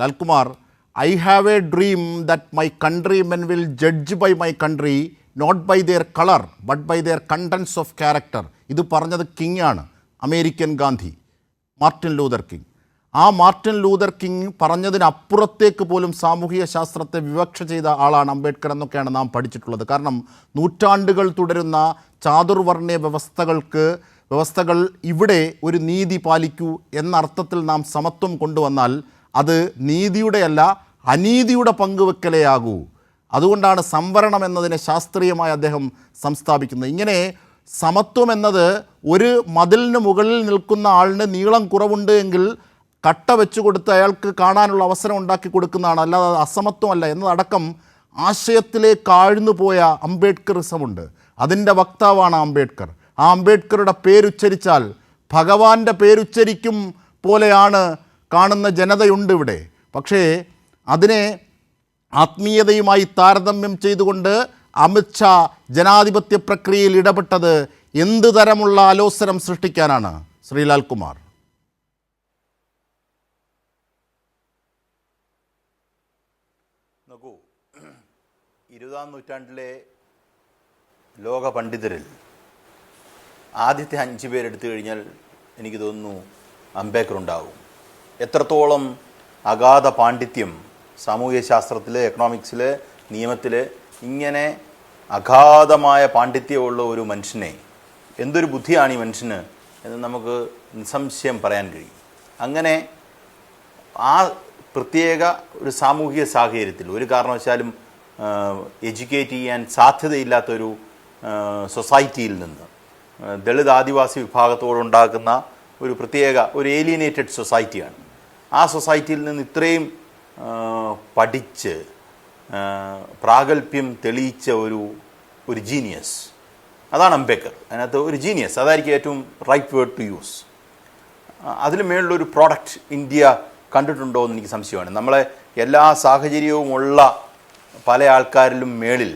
Lalkumar I have a dream that my countrymen will judge by my country not by their colour but by their content of character ഇത് പറഞ്ഞത് king ആണ് American Gandhi Martin Luther King. ആ Martin Luther King പറഞ്ഞതിനപ്പുറത്തേക്ക് പോലും സാമൂഹിക ശാസ്ത്രത്തെ വിവക്ഷ ചെയ്ത ആളാണ് അംബേദ്കർ എന്നൊക്കെയാണ് നാം പഠിച്ചിട്ടുള്ളത്. കാരണം നൂറ്റാണ്ടുകൾ തുടരുന്ന ചാതുർവർണയ വ്യവസ്ഥകൾക്ക് വ്യവസ്ഥകൾ ഇവിടെ ഒരു നീതി പാലിക്കൂ എന്ന അർത്ഥത്തിൽ നാം സമത്വം കൊണ്ടുവന്നാൽ അത് നീതിയുടെയല്ല അനീതിയുടെ പങ്കുവെക്കലേ ആകൂ അതുകൊണ്ടാണ് സംവരണം എന്നതിനെ ശാസ്ത്രീയമായി അദ്ദേഹം സംസ്ഥാപിക്കുന്നത്. ഇങ്ങനെ സമത്വം എന്നത് ഒരു മതിലിന് മുകളിൽ നിൽക്കുന്ന ആളിന് നീളം കുറവുണ്ട് എങ്കിൽ കട്ട വെച്ചു കൊടുത്ത് അയാൾക്ക് കാണാനുള്ള അവസരം ഉണ്ടാക്കി കൊടുക്കുന്നതാണ്. അല്ലാതെ അസമത്വമല്ല. എന്നതടക്കം ആശയത്തിലേക്ക് ആഴ്ന്നു പോയ അംബേദ്കറിസമുണ്ട് അതിന്റെ വക്താവാണ് അംബേദ്കർ. ആ അംബേദ്കറുടെ പേരുച്ചരിച്ചാൽ ഭഗവാന്റെ പേരുച്ചരിക്കും പോലെയാണ് കാണുന്ന ജനതയുണ്ട് ഇവിടെ. പക്ഷേ അതിനെ ആത്മീയതയുമായി താരതമ്യം ചെയ്തുകൊണ്ട് അമിത്ഷാ ജനാധിപത്യ പ്രക്രിയയിൽ ഇടപെട്ടത് എന്ത് തരമുള്ള ആലോചനം സൃഷ്ടിക്കാനാണ്? ശ്രീലാൽ കുമാർ. നോക്കൂ ഇരുപതാം നൂറ്റാണ്ടിലെ ലോക പണ്ഡിതരിൽ ആദ്യത്തെ അഞ്ച് പേരെടുത്തു കഴിഞ്ഞാൽ എനിക്ക് തോന്നുന്നു അംബേദ്കർ ഉണ്ടാവും. എത്രത്തോളം അഗാധ പാണ്ഡിത്യം സാമൂഹ്യ ശാസ്ത്രത്തിൽ എക്കണോമിക്സിൽ നിയമത്തിൽ ഇങ്ങനെ അഗാധമായ പാണ്ഡിത്യമുള്ള ഒരു മനുഷ്യനെ എന്തൊരു ബുദ്ധിയാണ് ഈ മനുഷ്യന് എന്ന് നമുക്ക് നിസ്സംശയം പറയാൻ കഴിയും. അങ്ങനെ ആ പ്രത്യേക ഒരു സാമൂഹിക സാഹചര്യത്തിൽ ഒരു കാരണവശാലും എഡ്യൂക്കേറ്റ് ചെയ്യാൻ സാധ്യതയില്ലാത്തൊരു സൊസൈറ്റിയിൽ നിന്ന് ദളിത് ആദിവാസി വിഭാഗത്തോടുണ്ടാക്കുന്ന ഒരു പ്രത്യേക ഒരു ഏലിയനേറ്റഡ് സൊസൈറ്റിയാണ് ആ സൊസൈറ്റിയിൽ നിന്ന് ഇത്രയും പഠിച്ച് പ്രാഗൽഭ്യം തെളിയിച്ച ഒരു ഒരു ജീനിയസ് അതാണ് അംബേദ്കർ. അതിനകത്ത് ഒരു ജീനിയസ് അതായിരിക്കും ഏറ്റവും റൈറ്റ് വേർഡ് ടു യൂസ് അതിന് മേളിലൊരു പ്രോഡക്റ്റ് ഇന്ത്യ കണ്ടിട്ടുണ്ടോ എന്ന് എനിക്ക് സംശയമാണ്. നമ്മളെ എല്ലാ സാഹചര്യവുമുള്ള പല ആൾക്കാരിലും മേളിൽ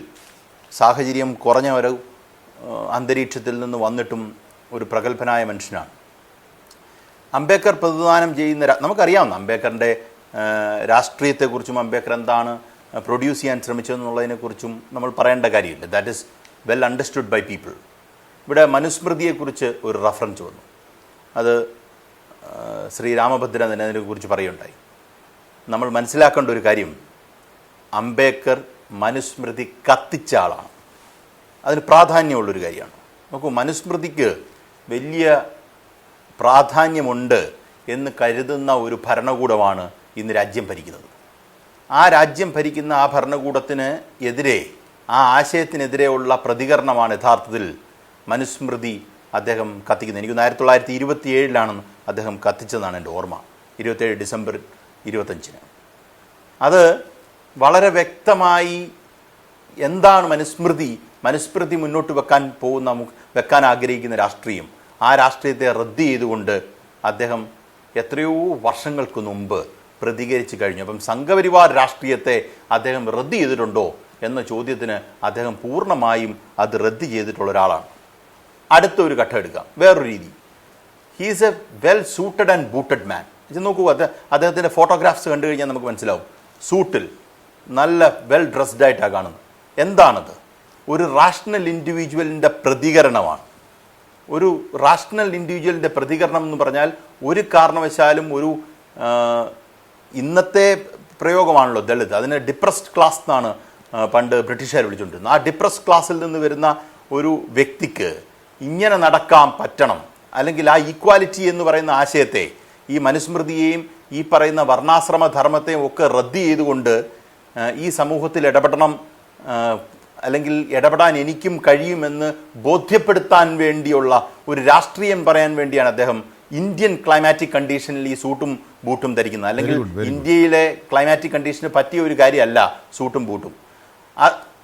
സാഹചര്യം കുറഞ്ഞ ഒരു അന്തരീക്ഷത്തിൽ നിന്ന് വന്നിട്ടും ഒരു പ്രഗത്ഭനായ മനുഷ്യനാണ്. അംബേദ്കർ പ്രതിദാനം ചെയ്യുന്ന നമുക്കറിയാവുന്ന അംബേദ്കറിന്റെ രാഷ്ട്രീയത്തെക്കുറിച്ചും അംബേദ്കർ എന്താണ് പ്രൊഡ്യൂസ് ചെയ്യാൻ ശ്രമിച്ചതെന്നുള്ളതിനെക്കുറിച്ചും നമ്മൾ പറയേണ്ട കാര്യമില്ല. That is well understood by people ഇവിടെ മനുസ്മൃതിയെക്കുറിച്ച് ഒരു റഫറൻസ് വന്നു. അത് ശ്രീ രാമഭദ്രൻ തന്നെ അതിനെക്കുറിച്ച് പറയുണ്ടായി നമ്മൾ മനസ്സിലാക്കേണ്ട ഒരു കാര്യം അംബേദ്കർ മനുസ്മൃതി കത്തിച്ച ആളാണ്. അതിന് പ്രാധാന്യമുള്ളൊരു കാര്യമാണ്. നോക്കൂ മനുസ്മൃതിക്ക് വലിയ പ്രാധാന്യമുണ്ട് എന്ന് കരുതുന്ന ഒരു ഭരണകൂടമാണ് ഇന്ന് രാജ്യം ഭരിക്കുന്നത്. ആ രാജ്യം ഭരിക്കുന്ന ആ ഭരണകൂടത്തിന് എതിരെ ആ ആശയത്തിനെതിരെയുള്ള പ്രതികരണമാണ് യഥാർത്ഥത്തിൽ മനുസ്മൃതി അദ്ദേഹം കത്തിക്കുന്നത്. എനിക്ക് ആയിരത്തി തൊള്ളായിരത്തി ഇരുപത്തി ഏഴിലാണ് അദ്ദേഹം കത്തിച്ചതെന്നാണ് എന്റെ ഓർമ്മ. ഇരുപത്തേഴ് ഡിസംബർ ഇരുപത്തഞ്ചിന് അത് വളരെ വ്യക്തമായി എന്താണ് മനുസ്മൃതി? മനുസ്മൃതി മുന്നോട്ട് വെക്കാൻ പോകുന്ന വെക്കാൻ ആഗ്രഹിക്കുന്ന രാഷ്ട്രീയം. ആ രാഷ്ട്രീയത്തെ റദ്ദ് ചെയ്തുകൊണ്ട് അദ്ദേഹം എത്രയോ വർഷങ്ങൾക്ക് മുമ്പ് പ്രതികരിച്ചു കഴിഞ്ഞു. അപ്പം സംഘപരിവാർ രാഷ്ട്രീയത്തെ അദ്ദേഹം റദ്ദ് ചെയ്തിട്ടുണ്ടോ എന്ന ചോദ്യത്തിന് അദ്ദേഹം പൂർണമായും അത് റദ്ദ് ചെയ്തിട്ടുള്ള ഒരാളാണ്. അടുത്ത ഒരു ഘട്ടം എടുക്കാം. വേറൊരു രീതി. He's a well suited and booted man ഇത് നോക്കൂ അത് അദ്ദേഹത്തിന്റെ ഫോട്ടോഗ്രാഫ്സ് കണ്ടു കഴിഞ്ഞാൽ നമുക്ക് മനസ്സിലാവും. സൂട്ടിൽ നല്ല വെൽ ഡ്രസ്ഡ് ആയിട്ടാണ് കാണുന്നത്. എന്താണത്? ഒരു റാഷണൽ ഇൻഡിവിജ്വലിന്റെ പ്രതികരണമാണ്. ഒരു റാഷണൽ ഇൻഡിവിജ്വലിന്റെ പ്രതികരണം എന്ന് പറഞ്ഞാൽ ഒരു കാരണവശാലും ഒരു ഇന്നത്തെ പ്രയോഗമാണല്ലോ ദളിത്. അതിനെ ഡിപ്രസ്ഡ് ക്ലാസ് എന്നാണ് പണ്ട് ബ്രിട്ടീഷുകാർ വിളിച്ചുകൊണ്ടിരുന്നത് ആ ഡിപ്രസ്ഡ് ക്ലാസ്സിൽ നിന്ന് വരുന്ന ഒരു വ്യക്തിക്ക് ഇങ്ങനെ നടക്കാൻ പറ്റണം അല്ലെങ്കിൽ ആ ഈക്വാലിറ്റി എന്ന് പറയുന്ന ആശയത്തെ ഈ മനുസ്മൃതിയെയും ഈ പറയുന്ന വർണാശ്രമ ധർമ്മത്തെയും ഒക്കെ റദ്ദ് ചെയ്തുകൊണ്ട് ഈ സമൂഹത്തിൽ ഇടപെടണം അല്ലെങ്കിൽ ഇടപെടാൻ എനിക്കും കഴിയുമെന്ന് ബോധ്യപ്പെടുത്താൻ വേണ്ടിയുള്ള ഒരു രാഷ്ട്രീയം പറയാൻ വേണ്ടിയാണ് അദ്ദേഹം ഇന്ത്യൻ ക്ലൈമാറ്റിക് കണ്ടീഷനിൽ ഈ സൂട്ടും ബൂട്ടും ധരിക്കുന്നത്. അല്ലെങ്കിൽ. ഇന്ത്യയിലെ ക്ലൈമാറ്റിക് കണ്ടീഷന് പറ്റിയ ഒരു കാര്യമല്ല സൂട്ടും ബൂട്ടും.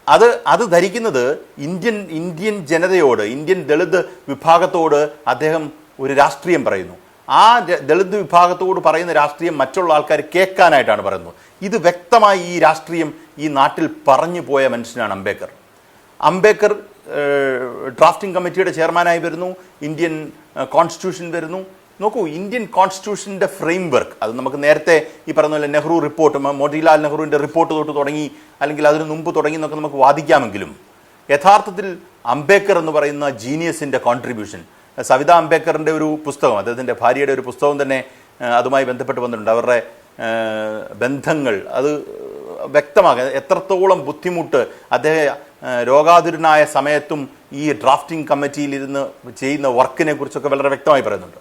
അത് അത് ധരിക്കുന്നത് ഇന്ത്യൻ ഇന്ത്യൻ ജനതയോട് ഇന്ത്യൻ ദളിത് വിഭാഗത്തോട് അദ്ദേഹം ഒരു രാഷ്ട്രീയം പറയുന്നു. ആ ദളിത് വിഭാഗത്തോട് പറയുന്ന രാഷ്ട്രീയം മറ്റുള്ള ആൾക്കാർ കേൾക്കാനായിട്ടാണ് പറയുന്നത്. ഇത് വ്യക്തമായി ഈ രാഷ്ട്രീയം ഈ നാട്ടിൽ പറഞ്ഞു പോയ മനുഷ്യനാണ് അംബേദ്കർ. അംബേദ്കർ ഡ്രാഫ്റ്റിംഗ് കമ്മിറ്റിയുടെ ചെയർമാനായി വരുന്നു ഇന്ത്യൻ കോൺസ്റ്റിറ്റ്യൂഷൻ വരുന്നു. നോക്കൂ ഇന്ത്യൻ കോൺസ്റ്റിറ്റ്യൂഷന്റെ ഫ്രെയിം വർക്ക് അത് നമുക്ക് നേരത്തെ ഈ പറഞ്ഞ പോലെ നെഹ്റു റിപ്പോർട്ട് മോട്ടിലാൽ നെഹ്റുവിന്റെ റിപ്പോർട്ട് തൊട്ട് തുടങ്ങി അല്ലെങ്കിൽ അതിന് മുമ്പ് തുടങ്ങി എന്നൊക്കെ നമുക്ക് വാദിക്കാമെങ്കിലും യഥാർത്ഥത്തിൽ അംബേദ്കർ എന്ന് പറയുന്ന ജീനിയസിന്റെ കോൺട്രിബ്യൂഷൻ സവിത അംബേദ്കറിന്റെ ഒരു പുസ്തകം അദ്ദേഹത്തിന്റെ ഭാര്യയുടെ ഒരു പുസ്തകം തന്നെ അതുമായി ബന്ധപ്പെട്ട് വന്നിട്ടുണ്ട്. അവരുടെ ബന്ധങ്ങൾ അത് വ്യക്തമാക്കുക എത്രത്തോളം ബുദ്ധിമുട്ട് അദ്ദേഹം രോഗാതുരനായ സമയത്തും ഈ ഡ്രാഫ്റ്റിംഗ് കമ്മിറ്റിയിൽ ഇരുന്ന് ചെയ്യുന്ന വർക്കിനെ കുറിച്ചൊക്കെ വളരെ വ്യക്തമായി പറയുന്നുണ്ട്.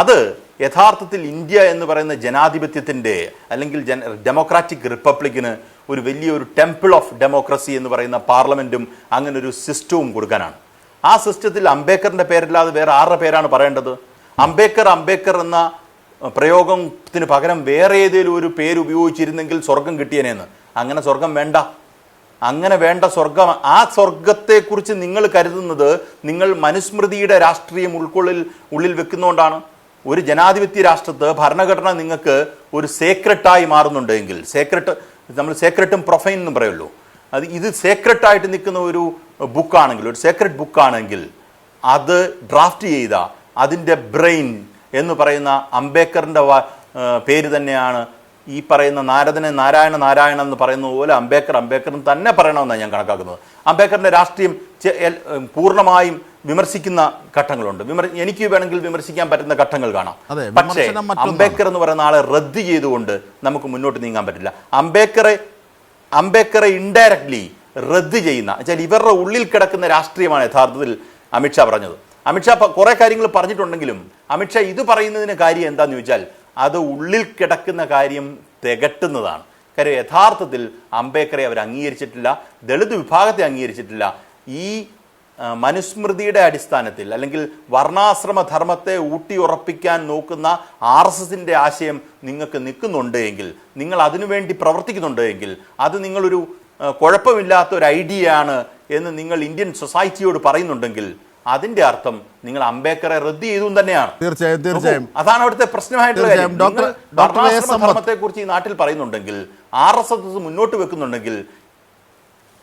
അത് യഥാർത്ഥത്തിൽ ഇന്ത്യ എന്ന് പറയുന്ന ജനാധിപത്യത്തിന്റെ അല്ലെങ്കിൽ ജന ഡെമോക്രാറ്റിക് റിപ്പബ്ലിക്കിന് ഒരു വലിയൊരു ടെമ്പിൾ ഓഫ് ഡെമോക്രസി എന്ന് പറയുന്ന പാർലമെന്റും അങ്ങനെ ഒരു സിസ്റ്റവും കൊടുക്കാനാണ്. ആ സിസ്റ്റത്തിൽ അംബേദ്കറിന്റെ പേരല്ലാതെ വേറെ ആരുടെ പേരാണ് പറയേണ്ടത്? അംബേദ്കർ അംബേദ്കർ എന്ന പ്രയോഗത്തിന് പകരം വേറെ ഏതെങ്കിലും ഒരു പേര് ഉപയോഗിച്ചിരുന്നെങ്കിൽ സ്വർഗം കിട്ടിയനേന്ന്. അങ്ങനെ സ്വർഗം വേണ്ട. അങ്ങനെ വേണ്ട സ്വർഗം. ആ സ്വർഗത്തെക്കുറിച്ച് നിങ്ങൾ കരുതുന്നത് നിങ്ങൾ മനുസ്മൃതിയുടെ രാഷ്ട്രീയം ഉൾക്കൊള്ളിൽ ഉള്ളിൽ വെക്കുന്നതുകൊണ്ടാണ് ഒരു ജനാധിപത്യ രാഷ്ട്രത്ത് ഭരണഘടന നിങ്ങൾക്ക് ഒരു സേക്രട്ടായി മാറുന്നുണ്ടെങ്കിൽ സേക്രട്ട് നമ്മൾ സേക്രട്ടും പ്രൊഫൈൻ എന്നും പറയുള്ളൂ. അത് ഇത് സേക്രട്ടായിട്ട് നിൽക്കുന്ന ഒരു ബുക്കാണെങ്കിൽ ഒരു സേക്രട്ട് ബുക്കാണെങ്കിൽ അത് ഡ്രാഫ്റ്റ് ചെയ്ത അതിന്റെ ബ്രെയിൻ എന്ന് പറയുന്ന അംബേദ്കറിന്റെ പേര് തന്നെയാണ് ഈ പറയുന്ന നാരദനെ നാരായണ നാരായണ എന്ന് പറയുന്ന പോലെ അംബേദ്കർ എന്ന് തന്നെ പറയണമെന്നാണ് ഞാൻ കണക്കാക്കുന്നത്. അംബേദ്കറിന്റെ രാഷ്ട്രീയം പൂർണമായും വിമർശിക്കുന്ന ഘട്ടങ്ങളുണ്ട്. വിമർ എനിക്ക് വേണമെങ്കിൽ വിമർശിക്കാൻ പറ്റുന്ന ഘട്ടങ്ങൾ കാണാം. പക്ഷേ അംബേദ്കർ എന്ന് പറയുന്ന ആളെ റദ്ദ് ചെയ്തുകൊണ്ട് നമുക്ക് മുന്നോട്ട് നീങ്ങാൻ പറ്റില്ല. അംബേദ്കറെ അംബേദ്കറെ ഇൻഡയറക്ട്ലി റദ്ദ് ചെയ്യുന്ന വെച്ചാൽ ഇവരുടെ ഉള്ളിൽ കിടക്കുന്ന രാഷ്ട്രീയമാണ് യഥാർത്ഥത്തിൽ അമിത്ഷാ പറഞ്ഞത്. അമിത്ഷാ കുറേ കുറെ കാര്യങ്ങൾ പറഞ്ഞിട്ടുണ്ടെങ്കിലും അമിത്ഷാ ഇത് പറയുന്നതിന് കാര്യം എന്താണെന്ന് ചോദിച്ചാൽ അത് ഉള്ളിൽ കിടക്കുന്ന കാര്യം തികട്ടുന്നതാണ്. കാര്യം യഥാർത്ഥത്തിൽ അംബേദ്കറെ അവർ അംഗീകരിച്ചിട്ടില്ല ദളിത് വിഭാഗത്തെ അംഗീകരിച്ചിട്ടില്ല. ഈ മനുസ്മൃതിയുടെ അടിസ്ഥാനത്തിൽ അല്ലെങ്കിൽ വർണാശ്രമ ധർമ്മത്തെ ഊട്ടിയുറപ്പിക്കാൻ നോക്കുന്ന ആർ എസ് എസിന്റെ ആശയം നിങ്ങൾക്ക് നിൽക്കുന്നുണ്ട് എങ്കിൽ നിങ്ങൾ അതിനുവേണ്ടി പ്രവർത്തിക്കുന്നുണ്ട് എങ്കിൽ അത് നിങ്ങളൊരു കുഴപ്പമില്ലാത്ത ഒരു ഐഡിയ ആണ് എന്ന് നിങ്ങൾ ഇന്ത്യൻ സൊസൈറ്റിയോട് പറയുന്നുണ്ടെങ്കിൽ അതിന്റെ അർത്ഥം നിങ്ങൾ അംബേദ്കറെ റദ്ദ് ചെയ്തു തന്നെയാണ്. തീർച്ചയായും തീർച്ചയായും. അതാണ് അവിടുത്തെ പ്രശ്നമായിട്ടുള്ള. കുറിച്ച് ഈ നാട്ടിൽ പറയുന്നുണ്ടെങ്കിൽ ആർ എസ് എസ് മുന്നോട്ട് വെക്കുന്നുണ്ടെങ്കിൽ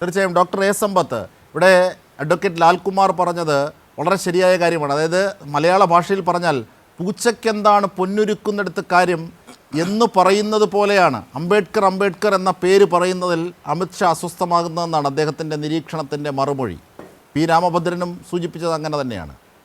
തീർച്ചയായും ഡോക്ടർ എ സമ്പത്ത്. ഇവിടെ അഡ്വക്കേറ്റ് ലാൽകുമാർ പറഞ്ഞത് വളരെ ശരിയായ കാര്യമാണ്. അതായത് മലയാള ഭാഷയിൽ പറഞ്ഞാൽ പൂച്ചയ്ക്കെന്താണ് പൊന്നുരുക്കുന്നിടത്ത് കാര്യം എന്ന് പറയുന്നത് പോലെയാണ്. അംബേദ്കർ അംബേദ്കർ എന്ന പേര് പറയുന്നതിൽ അമിത്ഷാ അസ്വസ്ഥമാകുന്നതെന്നാണ് അദ്ദേഹത്തിന്റെ നിരീക്ഷണത്തിന്റെ മറുമൊഴി. പി രാമഭദ്രനും സൂചിപ്പിച്ചത് അങ്ങനെ തന്നെയാണ്.